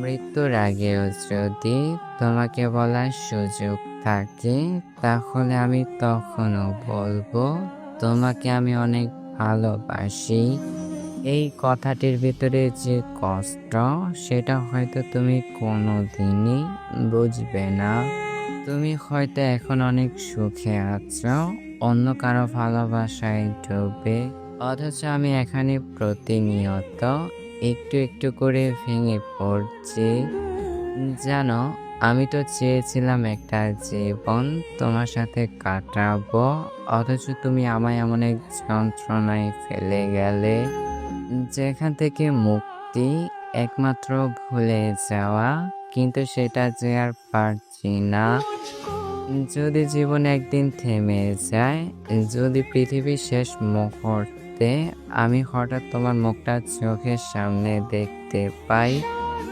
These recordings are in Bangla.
মৃত্যুর আগেও যদি তোমাকে বলার সুযোগ থাকে, তাহলে আমি তখনও বলব, তোমাকে আমি অনেক ভালোবাসি। এই কথাটির ভিতরে যে কষ্ট, সেটা হয়তো তুমি কোনো দিনই বুঝবে না। তুমি হয়তো এখন অনেক সুখে আছো, অন্য কারও ভালোবাসায় ডুবে, অথচ আমি এখানে প্রতিনিয়ত একটু একটু করে ভেঙে পড়ছে। জানো, আমি তো চেয়েছিলাম একটা জীবন তোমার সাথে কাটাবো, অথচ তুমি আমায় এমন এক যন্ত্রণায় ফেলে গেলে, যেখান থেকে মুক্তি একমাত্র ভুলে যাওয়া, কিন্তু সেটা যে আর পারছি না। যদি জীবন একদিন থেমে যায়, যদি পৃথিবীর শেষ মুহূর্তে আমি হঠাৎ তোমার মুখটা চোখের সামনে দেখতে পাই।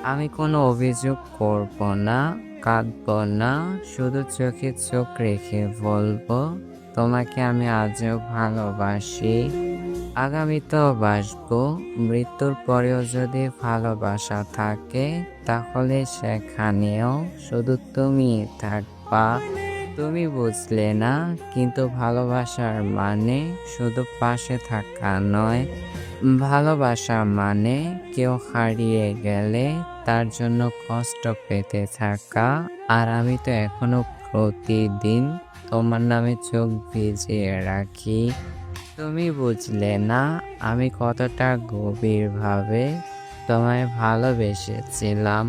আমি কোনো অভিযোগ করব না, কাঁদব না, শুধু চোখে চোখ রেখে বলব, তোমাকে আমি আজও ভালোবাসি। আগামীতেও বাসবো। মৃত্যুর পরেও যদি ভালোবাসা থাকে, তাহলে সেখানেও শুধু তুমি থাকবা। তুমি বুঝলে না, কিন্তু ভালোবাসার মানে শুধু পাশে থাকা নয়। ভালোবাসা মানে কেউ হারিয়ে গেলে তার জন্য কষ্ট পেতে থাকা। আর আমি তো এখনও প্রতিদিন তোমার নামে চোখ ভিজিয়ে রাখি। তুমি বুঝলে না, আমি কতটা গভীরভাবে তোমায় ভালোবেসেছিলাম।